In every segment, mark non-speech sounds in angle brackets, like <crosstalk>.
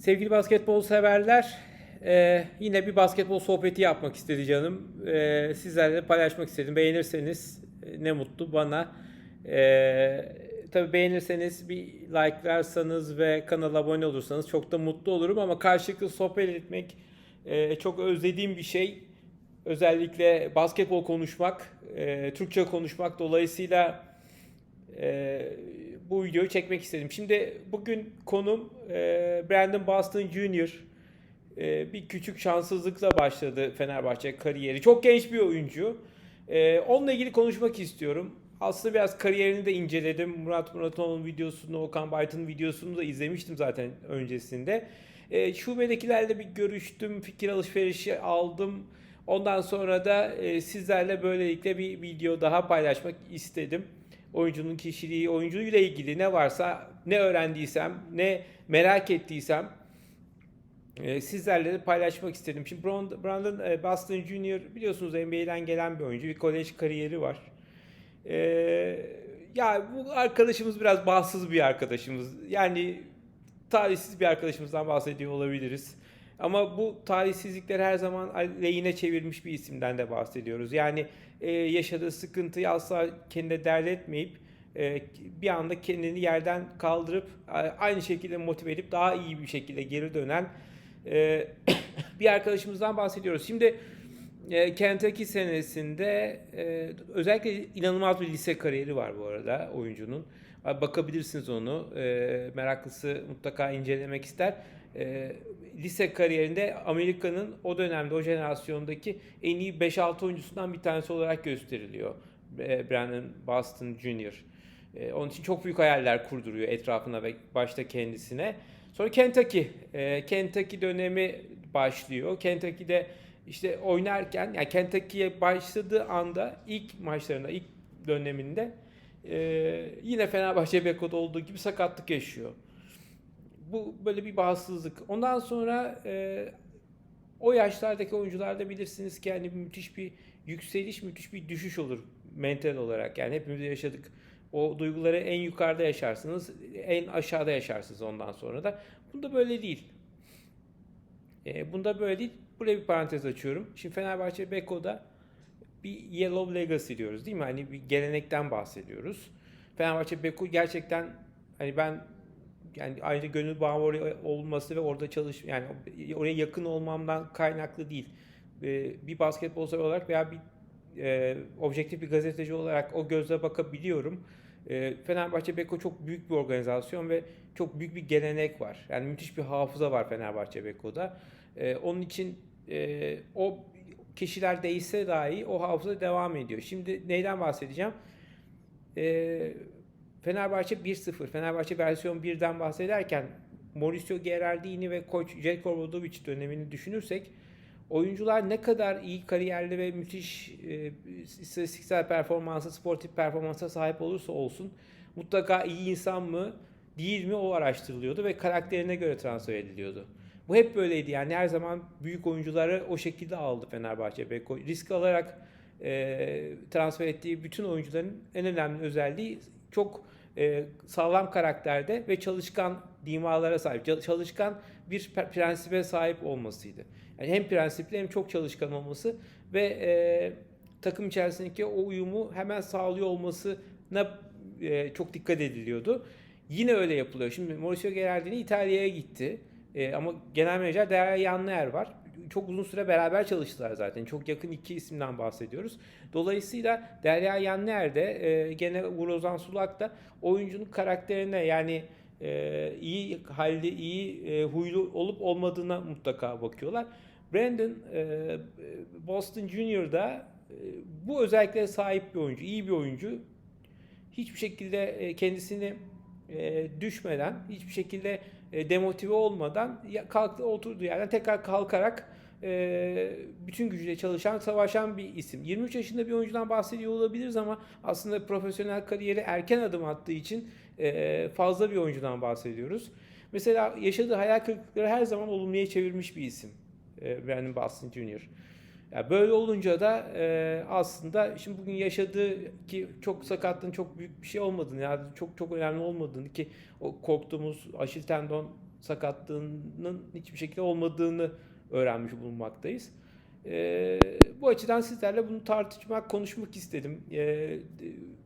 Sevgili basketbol severler, e, yine bir basketbol sohbeti yapmak istedi canım. E, sizlerle paylaşmak istedim. Beğenirseniz e, ne mutlu bana. E, tabii beğenirseniz bir like'larsanız ve kanala abone olursanız çok da mutlu olurum. Ama karşılıklı sohbet etmek e, çok özlediğim bir şey. Özellikle basketbol konuşmak, e, Türkçe konuşmak dolayısıyla e, bu videoyu çekmek istedim. Şimdi bugün konum e, Brandon Boston Jr. E, bir küçük şanssızlıkla başladı Fenerbahçe kariyeri. Çok genç bir oyuncu. E, onunla ilgili konuşmak istiyorum. Aslında biraz kariyerini de inceledim. Murat Muratoğlu'nun videosunu, Okan Bayt'ın videosunu da izlemiştim zaten öncesinde. E, şubedekilerle bir görüştüm, fikir alışverişi aldım. Ondan sonra da e, sizlerle böylelikle bir video daha paylaşmak istedim oyuncunun kişiliği, oyuncuyla ilgili ne varsa, ne öğrendiysem, ne merak ettiysem e, sizlerle de paylaşmak istedim. Şimdi Brand- Brandon e, Boston Jr. biliyorsunuz NBA'den gelen bir oyuncu. Bir kolej kariyeri var. E, ya bu arkadaşımız biraz bahtsız bir arkadaşımız. Yani talihsiz bir arkadaşımızdan bahsediyor olabiliriz. Ama bu talihsizlikleri her zaman lehine çevirmiş bir isimden de bahsediyoruz. Yani e, yaşadığı sıkıntıyı asla kendine dert etmeyip e, bir anda kendini yerden kaldırıp aynı şekilde motive edip daha iyi bir şekilde geri dönen e, <coughs> bir arkadaşımızdan bahsediyoruz. Şimdi e, Kentucky senesinde e, özellikle inanılmaz bir lise kariyeri var bu arada oyuncunun. Bakabilirsiniz onu. E, meraklısı mutlaka incelemek ister. E, lise kariyerinde Amerika'nın o dönemde o jenerasyondaki en iyi 5-6 oyuncusundan bir tanesi olarak gösteriliyor. E, Brandon Boston Jr. E, onun için çok büyük hayaller kurduruyor etrafına ve başta kendisine. Sonra Kentucky, e, Kentucky dönemi başlıyor. Kentucky'de işte oynarken, yani Kentucky'ye başladığı anda ilk maçlarında, ilk döneminde e, yine Fenerbahçe Beko'da olduğu gibi sakatlık yaşıyor. Bu böyle bir bağımsızlık. Ondan sonra e, o yaşlardaki oyuncularda bilirsiniz ki yani müthiş bir yükseliş, müthiş bir düşüş olur mental olarak. Yani hepimiz yaşadık. O duyguları en yukarıda yaşarsınız, en aşağıda yaşarsınız ondan sonra da. Bunda böyle değil. E, bunda böyle değil. Buraya bir parantez açıyorum. Şimdi Fenerbahçe Beko'da bir Yellow Legacy diyoruz değil mi? Hani bir gelenekten bahsediyoruz. Fenerbahçe Beko gerçekten hani ben yani ayrıca gönül bağı oraya olması ve orada çalış yani oraya yakın olmamdan kaynaklı değil. Bir basketbol sever olarak veya bir e, objektif bir gazeteci olarak o gözle bakabiliyorum. E, Fenerbahçe Beko çok büyük bir organizasyon ve çok büyük bir gelenek var. Yani müthiş bir hafıza var Fenerbahçe Beko'da. E, onun için e, o kişiler değişse dahi o hafıza devam ediyor. Şimdi neyden bahsedeceğim? E, Fenerbahçe 1-0, Fenerbahçe versiyon 1'den bahsederken Mauricio Geraldini ve koç Jelko Obradovic dönemini düşünürsek oyuncular ne kadar iyi kariyerli ve müthiş e, istatistiksel performansa, sportif performansa sahip olursa olsun mutlaka iyi insan mı değil mi o araştırılıyordu ve karakterine göre transfer ediliyordu. Bu hep böyleydi yani her zaman büyük oyuncuları o şekilde aldı Fenerbahçe. Beko. Risk alarak e, transfer ettiği bütün oyuncuların en önemli özelliği çok e, sağlam karakterde ve çalışkan dimalara sahip, çalışkan bir prensibe sahip olmasıydı. Yani hem prensipli hem çok çalışkan olması ve e, takım içerisindeki o uyumu hemen sağlıyor olmasına e, çok dikkat ediliyordu. Yine öyle yapılıyor. Şimdi Mauricio Gerardini İtalya'ya gitti. E, ama genel menajer Derya Yanlıer var çok uzun süre beraber çalıştılar zaten. Çok yakın iki isimden bahsediyoruz. Dolayısıyla Derya Yanner de e, gene Uğur Ozan Sulak da oyuncunun karakterine yani e, iyi halde iyi e, huylu olup olmadığına mutlaka bakıyorlar. Brandon e, Boston Junior'da e, bu özelliklere sahip bir oyuncu, iyi bir oyuncu. Hiçbir şekilde e, kendisini e, düşmeden, hiçbir şekilde e, demotive olmadan kalktı oturduğu yerden tekrar kalkarak e, bütün gücüyle çalışan, savaşan bir isim. 23 yaşında bir oyuncudan bahsediyor olabiliriz ama aslında profesyonel kariyeri erken adım attığı için e, fazla bir oyuncudan bahsediyoruz. Mesela yaşadığı hayal kırıklıkları her zaman olumluya çevirmiş bir isim. Brandon Boston Jr. Yani böyle olunca da e, aslında şimdi bugün yaşadığı ki çok sakatlığın çok büyük bir şey olmadığını yani çok çok önemli olmadığını ki o korktuğumuz aşil tendon sakatlığının hiçbir şekilde olmadığını öğrenmiş bulunmaktayız. E, bu açıdan sizlerle bunu tartışmak, konuşmak istedim. E,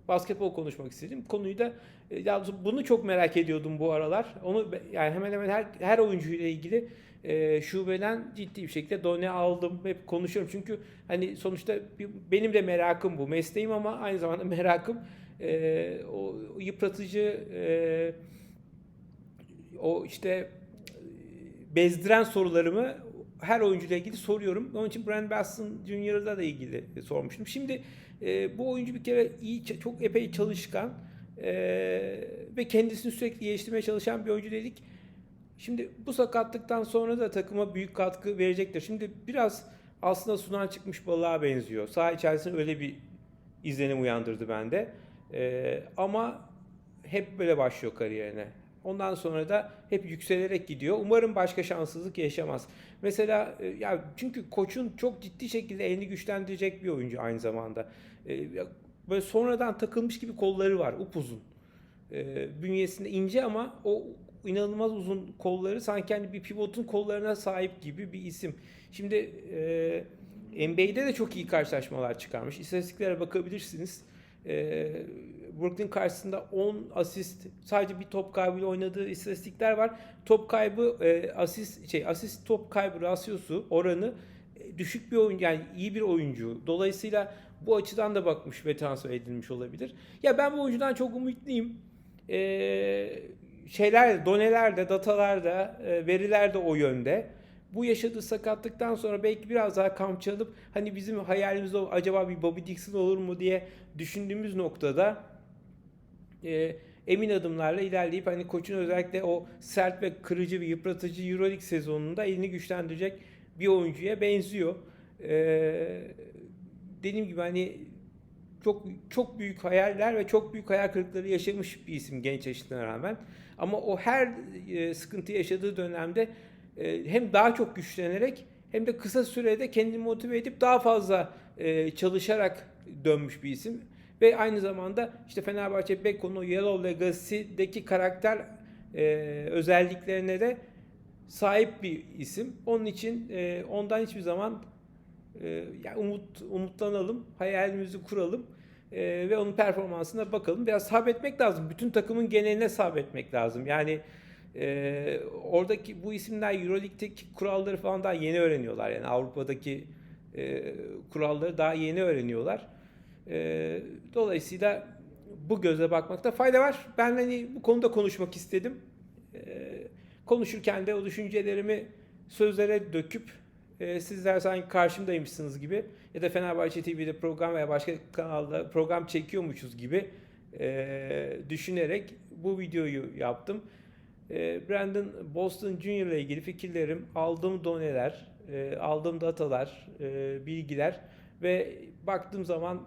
basketbol konuşmak istedim. Konuyu da e, ya bunu çok merak ediyordum bu aralar. Onu yani hemen hemen her her oyuncuyla ilgili e, şubeden ciddi bir şekilde done aldım. Hep konuşuyorum. Çünkü hani sonuçta bir- benim de merakım bu. Mesleğim ama aynı zamanda <laughs> merakım e, o yıpratıcı e, o işte e, bezdiren sorularımı her oyuncuyla ilgili soruyorum. Onun için Brand Baston Jr.'la da ilgili sormuştum. Şimdi e, bu oyuncu bir kere iyi, çok epey çalışkan e, ve kendisini sürekli geliştirmeye çalışan bir oyuncu dedik. Şimdi bu sakatlıktan sonra da takıma büyük katkı verecektir. Şimdi biraz aslında sudan çıkmış balığa benziyor. Saha içerisinde öyle bir izlenim uyandırdı bende. E, ama hep böyle başlıyor kariyerine. Ondan sonra da hep yükselerek gidiyor. Umarım başka şanssızlık yaşamaz. Mesela e, ya çünkü koçun çok ciddi şekilde elini güçlendirecek bir oyuncu aynı zamanda. E, Böyle sonradan takılmış gibi kolları var, upuzun. E, bünyesinde ince ama o inanılmaz uzun kolları sanki hani bir pivotun kollarına sahip gibi bir isim. Şimdi NBA'de de çok iyi karşılaşmalar çıkarmış. İstatistiklere bakabilirsiniz. E, Brooklyn karşısında 10 asist sadece bir top kaybıyla oynadığı istatistikler var. Top kaybı e, asist şey asist top kaybı rasyosu oranı e, düşük bir oyuncu yani iyi bir oyuncu. Dolayısıyla bu açıdan da bakmış ve transfer edilmiş olabilir. Ya ben bu oyuncudan çok umutluyum. Ee, şeyler, doneler de, datalar da, e, veriler de o yönde. Bu yaşadığı sakatlıktan sonra belki biraz daha kamçı alıp hani bizim hayalimizde o- acaba bir Bobby Dixon olur mu diye düşündüğümüz noktada e, emin adımlarla ilerleyip hani koçun özellikle o sert ve kırıcı ve yıpratıcı Euroleague sezonunda elini güçlendirecek bir oyuncuya benziyor. E, dediğim gibi hani çok çok büyük hayaller ve çok büyük hayal kırıkları yaşamış bir isim genç yaşına rağmen. Ama o her e, sıkıntı yaşadığı dönemde e, hem daha çok güçlenerek hem de kısa sürede kendini motive edip daha fazla e, çalışarak dönmüş bir isim. Ve aynı zamanda işte Fenerbahçe Beko'nun Yellow Legacy'deki karakter e, özelliklerine de sahip bir isim. Onun için e, ondan hiçbir zaman e, yani umut umutlanalım, hayalimizi kuralım e, ve onun performansına bakalım. Biraz sabretmek lazım. Bütün takımın geneline sabretmek lazım. Yani e, oradaki bu isimler Euroleague'deki kuralları falan daha yeni öğreniyorlar. Yani Avrupa'daki e, kuralları daha yeni öğreniyorlar. E, dolayısıyla bu göze bakmakta fayda var. Ben hani bu konuda konuşmak istedim. E, konuşurken de o düşüncelerimi sözlere döküp e, sizler sanki karşımdaymışsınız gibi ya da Fenerbahçe TV'de program veya başka kanalda program çekiyormuşuz gibi e, düşünerek bu videoyu yaptım. E, Brandon Boston Jr. ile ilgili fikirlerim, aldığım doneler, e, aldığım datalar, e, bilgiler ve baktığım zaman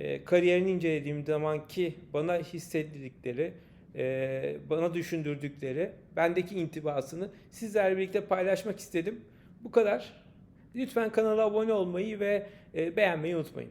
e, kariyerini incelediğim zaman ki bana hissettirdikleri, e, bana düşündürdükleri, bendeki intibasını sizlerle birlikte paylaşmak istedim. Bu kadar. Lütfen kanala abone olmayı ve e, beğenmeyi unutmayın.